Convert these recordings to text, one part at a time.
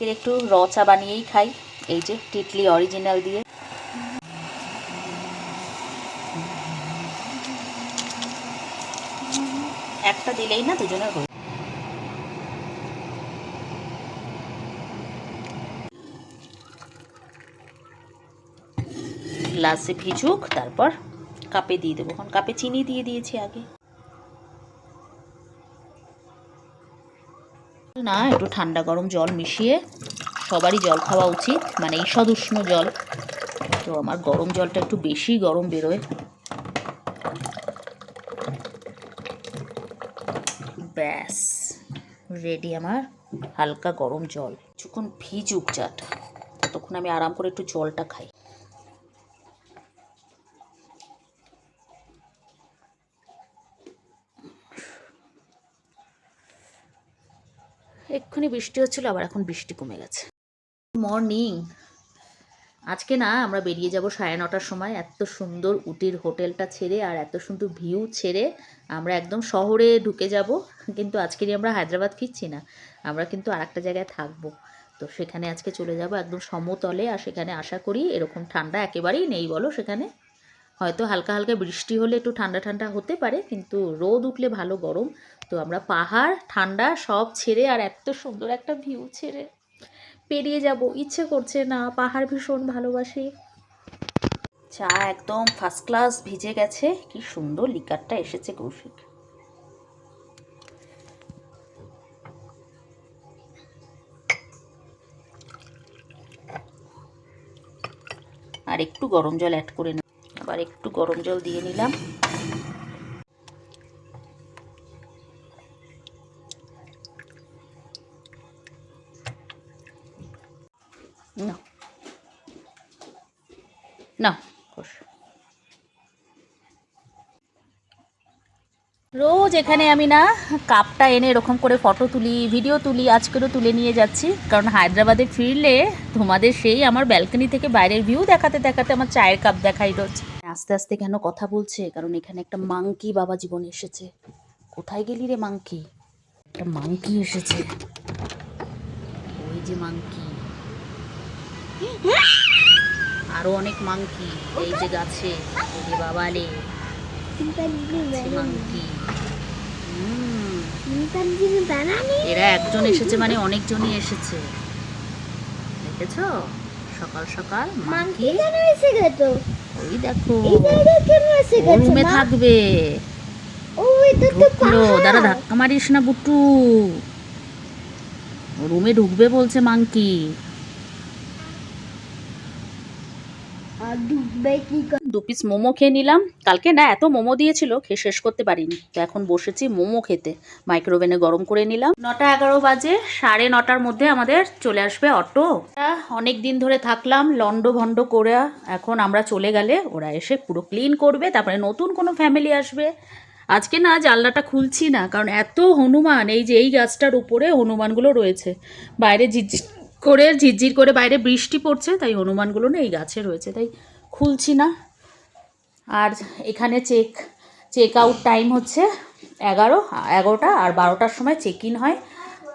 আজকের একটু র চা বানিয়েই খাই। এই যে টিটলি অরিজিনাল দিয়ে। একটা দিলেই না দুজনের হয়ে গ্লাসে ভিজুক, তারপর কাপে দিয়ে দেবো। কাপে চিনি দিয়ে দিয়েছি আগে। না, একটু ঠান্ডা গরম জল মিশিয়ে সবারই জল খাওয়া উচিত মানে ঈষদ উষ্ণ জল। তো আমার গরম জলটা একটু বেশি গরম বেরোয়। ব্যাস রেডি আমার হালকা গরম জল। কিছুক্ষণ ভিজুক চাটা ততক্ষণ আমি আরাম করে একটু জলটা খাই। এক্ষুনি বৃষ্টি হচ্ছিল আবার এখন বৃষ্টি কমে গেছে। মর্নিং আজকে না, আমরা বেরিয়ে যাব সাড়ে নটার সময়। এত সুন্দর উটির হোটেলটা ছেড়ে আর এত সুন্দর ভিউ ছেড়ে আমরা একদম শহরে ঢুকে যাব। কিন্তু আজকে নিয়ে আমরা হায়দ্রাবাদ ফিরছি না। আমরা কিন্তু আর একটা জায়গায় থাকব। তো সেখানে আজকে চলে যাব একদম সমতলে। আর সেখানে আশা করি এরকম ঠান্ডা একেবারেই নেই, বলো সেখানে? হয়তো হালকা হালকা বৃষ্টি হলে একটু ঠান্ডা ঠান্ডা হতে পারে, কিন্তু রোদ উঠলে ভালো গরম। তো আমরা পাহাড়, ঠান্ডা সব ছেড়ে আর এত সুন্দর একটা ভিউ ছেড়ে পেরিয়ে যাব। ইচ্ছে করছে না, পাহাড় ভীষণ ভালোবাসি। চা একদম ফার্স্ট ক্লাস ভিজে গেছে, কি সুন্দর লিকারটা এসেছে কৌশিক। আর একটু গরম জল অ্যাড করে আবার একটু গরম জল দিয়ে নিলাম। না। রোজ এখানে আমি না কাপটা এনে এরকম করে ফটো তুলি ভিডিও তুলি, আজকেরও তুলে নিয়ে যাচ্ছি। কারণ হায়দ্রাবাদে ফিরলে তোমাদের সেই আমার ব্যালকনি থেকে বাইরের ভিউ দেখাতে দেখাতে আমার চায়ের কাপ দেখাই রোজ। আস্তে আস্তে কেন কথা বলছে? কারণ এখানে একটা মাংকি বাবা জীবন এসেছে। কোথায় গেলি রে মাংকি? একটা মাংকি এসেছে। ওই যে মাংকি। আরও অনেক মাংকি এই যে গাছে। বাবালে মাংকি। এরা একজন এসেছে মানে অনেকজনই এসেছে। দেখেছ? সকাল সকাল মাংকি ওই দেখো রুমে থাকবে। ঢুকলো। দাঁড়া ধাক্কা মারিস না বুটু রুমে ঢুকবে বলছে মাংকি দু পিস মোমো খেয়ে নিলাম। কালকে না এত মোমো দিয়েছিল, খেয়ে শেষ করতে পারিনি। তো এখন বসেছি মোমো খেতে। মাইক্রোওভেনে গরম করে নিলাম। নটা এগারো বাজে, সাড়ে নটার মধ্যে আমাদের চলে আসবে অটো। অনেক দিন ধরে থাকলাম, লন্ড ভন্ড করে। এখন আমরা চলে গেলে ওরা এসে পুরো ক্লিন করবে, তারপরে নতুন কোনো ফ্যামিলি আসবে। আজকে না জানলাটা খুলছি না, কারণ এত হনুমান, এই যে এই গাছটার উপরে হনুমানগুলো রয়েছে। বাইরে ঝিরঝির করে ঝিরঝির করে বাইরে বৃষ্টি পড়ছে, তাই হনুমানগুলো না এই গাছে রয়েছে, তাই খুলছি না। আর এখানে চেক চেক আউট টাইম হচ্ছে এগারো, এগারোটা আর বারোটার সময় চেক ইন হয়।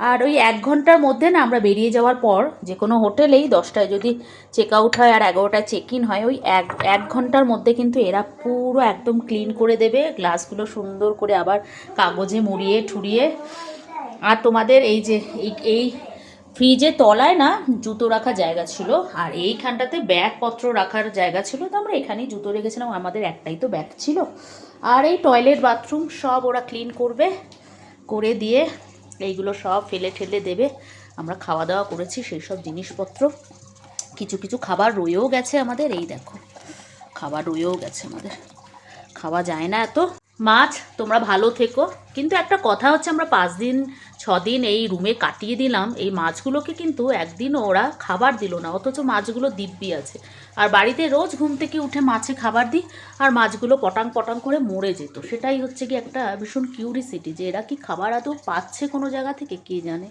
আর ওই এক ঘণ্টার মধ্যে না আমরা বেরিয়ে যাওয়ার পর যে কোনো হোটেলেই দশটায় যদি চেক আউট হয় আর এগারোটায় চেক ইন হয়, ওই এক এক ঘণ্টার মধ্যে কিন্তু এরা পুরো একদম ক্লিন করে দেবে। গ্লাসগুলো সুন্দর করে আবার কাগজে মুড়িয়ে ঠুরিয়ে আর তোমাদের এই যে, এই এই ফ্রিজের তলায় না জুতো রাখার জায়গা ছিল, আর এইখানটাতে ব্যাগপত্র রাখার জায়গা ছিল, তো আমরা এখানেই জুতো রেখেছিলাম, আমাদের একটাই তো ব্যাগ ছিল। আর এই টয়লেট বাথরুম সব ওরা ক্লিন করবে, করে দিয়ে এইগুলো সব ফেলে ঠেলে দেবে। আমরা খাওয়া দাওয়া করেছি, সেই সব জিনিসপত্র। কিছু কিছু খাবার রয়েও গেছে আমাদের, এই দেখো, খাবার রয়েও গেছে আমাদের। খাওয়া যায় না এত। মাছ, তোমরা ভালো থেকো। কিন্তু একটা কথা হচ্ছে, আমরা পাঁচ দিন, ছ দিন এই রুমে কাটিয়ে দিলাম। এই মাছগুলোকে কিন্তু একদিন ওরা খাবার দিল না, অথচ মাছগুলো দিব্যি আছে। আর বাড়িতে রোজ ঘুম থেকে উঠে মাছে খাবার দিই, আর মাছগুলো পটাং পটাং করে মরে যেত। সেটাই হচ্ছে কি একটা ভীষণ কিউরিসিটি যে এরা কি খাবার আদৌ পাচ্ছে কোনো জায়গা থেকে, কে জানে।